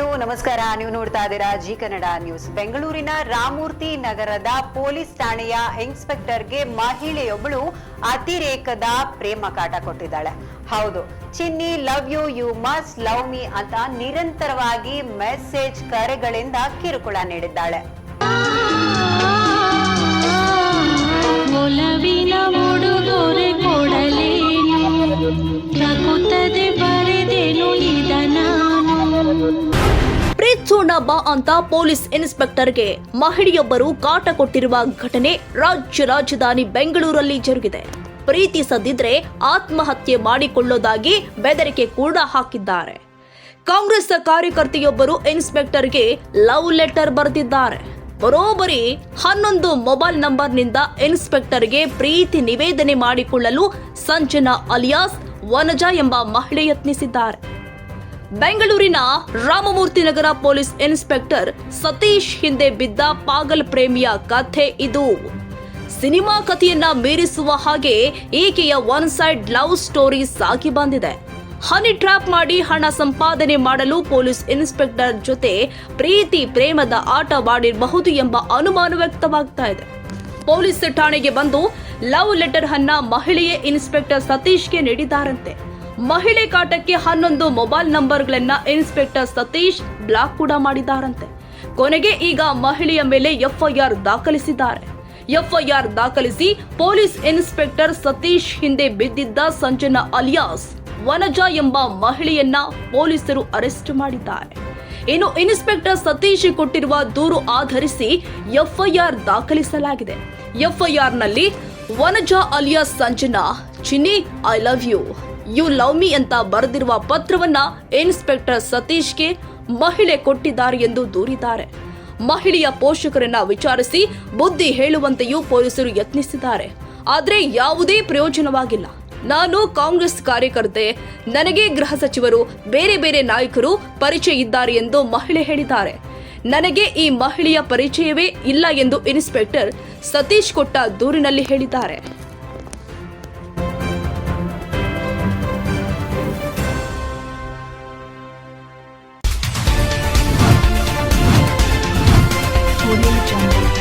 ನಮಸ್ಕಾರ. ನೀವು ನೋಡ್ತಾ ಇದ್ದೀರಾ ಜಿ ಕನ್ನಡ ನ್ಯೂಸ್. ಬೆಂಗಳೂರಿನ ರಾಮೂರ್ತಿ ನಗರದ ಪೊಲೀಸ್ ಠಾಣೆಯ ಇನ್ಸ್ಪೆಕ್ಟರ್ಗೆ ಮಹಿಳೆಯೊಬ್ಬಳು ಅತಿರೇಕದ ಪ್ರೇಮ ಕಾಟ ಕೊಟ್ಟಿದ್ದಾಳೆ. ಹೌದು, Chinni, love you you must love me ಅಂತ ನಿರಂತರವಾಗಿ ಮೆಸೇಜ್ ಕರೆಗಳಿಂದ ಕಿರುಕುಳ ನೀಡಿದ್ದಾಳೆ. ಪ್ರೀತ್ಸೋಣ ಬಾ ಅಂತ ಪೊಲೀಸ್ ಇನ್ಸ್ಪೆಕ್ಟರ್ಗೆ ಮಹಿಳೆಯೊಬ್ಬರು ಕಾಟ ಕೊಟ್ಟಿರುವ ಘಟನೆ ರಾಜ್ಯ ರಾಜಧಾನಿ ಬೆಂಗಳೂರಲ್ಲಿ ಜರುಗಿದೆ. ಪ್ರೀತಿಸದಿದ್ರೆ ಆತ್ಮಹತ್ಯೆ ಮಾಡಿಕೊಳ್ಳೋದಾಗಿ ಬೆದರಿಕೆ ಕೂಡ ಹಾಕಿದ್ದಾರೆ. ಕಾಂಗ್ರೆಸ್ ಕಾರ್ಯಕರ್ತೆಯೊಬ್ಬರು ಇನ್ಸ್ಪೆಕ್ಟರ್ಗೆ ಲವ್ ಲೆಟರ್ ಬರೆದಿದ್ದಾರೆ. ಬರೋಬರಿ ಹನ್ನೊಂದು ಮೊಬೈಲ್ ನಂಬರ್ನಿಂದ ಇನ್ಸ್ಪೆಕ್ಟರ್ಗೆ ಪ್ರೀತಿ ನಿವೇದನೆ ಮಾಡಿಕೊಳ್ಳಲು ಸಂಜನಾ ಅಲಿಯಾಸ್, ವನಜಾ ಎಂಬ ಮಹಿಳೆ ಯತ್ನಿಸಿದ್ದಾರೆ. ಬೆಂಗಳೂರಿನ ರಾಮಮೂರ್ತಿ ನಗರ ಪೊಲೀಸ್ ಇನ್ಸ್ಪೆಕ್ಟರ್ ಸತೀಶ್ ಹಿಂದೆ ಬಿದ್ದ ಪಾಗಲ್ ಪ್ರೇಮಿಯ ಕಥೆ ಇದು. ಸಿನಿಮಾ ಕಥೆಯನ್ನ ಮೀರಿಸುವ ಹಾಗೆ ಈಕೆಯ ಒನ್ ಸೈಡ್ ಲವ್ ಸ್ಟೋರಿ ಸಾಕಿ ಬಂದಿದೆ. ಹನಿ ಟ್ರ್ಯಾಪ್ ಮಾಡಿ ಹಣ ಸಂಪಾದನೆ ಮಾಡಲು ಪೊಲೀಸ್ ಇನ್ಸ್ಪೆಕ್ಟರ್ ಜೊತೆ ಪ್ರೀತಿ ಪ್ರೇಮದ ಆಟವಾಡಿರಬಹುದು ಎಂಬ ಅನುಮಾನ ವ್ಯಕ್ತವಾಗ್ತಾ ಇದೆ. ಪೊಲೀಸ್ ಠಾಣೆಗೆ ಬಂದು ಲವ್ ಲೆಟರ್ ಅನ್ನ ಮಹಿಳೆಯೇ ಇನ್ಸ್ಪೆಕ್ಟರ್ ಸತೀಶ್ಗೆ ನೀಡಿದ್ದಾರಂತೆ. ಮಹಿಳೆ ಕಾಟಕ್ಕೆ ಹನ್ನೊಂದು ಮೊಬೈಲ್ ನಂಬರ್ಗಳನ್ನ ಇನ್ಸ್ಪೆಕ್ಟರ್ ಸತೀಶ್ ಬ್ಲಾಕ್ ಕೂಡ ಮಾಡಿದ್ದಾರಂತೆ. ಕೊನೆಗೆ ಈಗ ಮಹಿಳೆಯ ಮೇಲೆ ಎಫ್ಐಆರ್ ದಾಖಲಿಸಿದ್ದಾರೆ. ಎಫ್ಐಆರ್ ದಾಖಲಿಸಿ ಪೊಲೀಸ್ ಇನ್ಸ್ಪೆಕ್ಟರ್ ಸತೀಶ್ ಹಿಂದೆ ಬಿದ್ದಿದ್ದ ಸಂಜನಾ ಅಲಿಯಾಸ್ ವನಜಾ ಎಂಬ ಮಹಿಳೆಯನ್ನ ಪೊಲೀಸರು ಅರೆಸ್ಟ್ ಮಾಡಿದ್ದಾರೆ. ಇನ್ನು ಇನ್ಸ್ಪೆಕ್ಟರ್ ಸತೀಶ್ ಕೊಟ್ಟಿರುವ ದೂರು ಆಧರಿಸಿ ಎಫ್ಐಆರ್ ದಾಖಲಿಸಲಾಗಿದೆ. ಎಫ್ಐಆರ್ನಲ್ಲಿ Vanaja alias Sanjana, Chinni, I love you. You love me ಅಂತ ಬರೆದಿರುವ ಪತ್ರವನ್ನ ಇನ್ಸ್ಪೆಕ್ಟರ್ ಸತೀಶ್ಗೆ ಮಹಿಳೆ ಕೊಟ್ಟಿದ್ದಾರೆ ಎಂದು ದೂರಿದ್ದಾರೆ. ಮಹಿಳೆಯ ಪೋಷಕರನ್ನ ವಿಚಾರಿಸಿ ಬುದ್ಧಿ ಹೇಳುವಂತೆಯೂ ಪೊಲೀಸರು ಯತ್ನಿಸಿದ್ದಾರೆ. ಆದ್ರೆ ಯಾವುದೇ ಪ್ರಯೋಜನವಾಗಿಲ್ಲ. ನಾನು ಕಾಂಗ್ರೆಸ್ ಕಾರ್ಯಕರ್ತೆ, ನನಗೆ ಗೃಹ ಸಚಿವರು, ಬೇರೆ ಬೇರೆ ನಾಯಕರು ಪರಿಚಯ ಇದ್ದಾರೆ ಎಂದು ಮಹಿಳೆ ಹೇಳಿದ್ದಾರೆ. ನನಗೆ ಈ ಮಹಿಳೆಯ ಪರಿಚಯವೇ ಇಲ್ಲ ಎಂದು ಇನ್ಸ್ಪೆಕ್ಟರ್ ಸತೀಶ್ ಕೊಟ್ಟ ದೂರಿನಲ್ಲಿ ಹೇಳಿದ್ದಾರೆ. Музика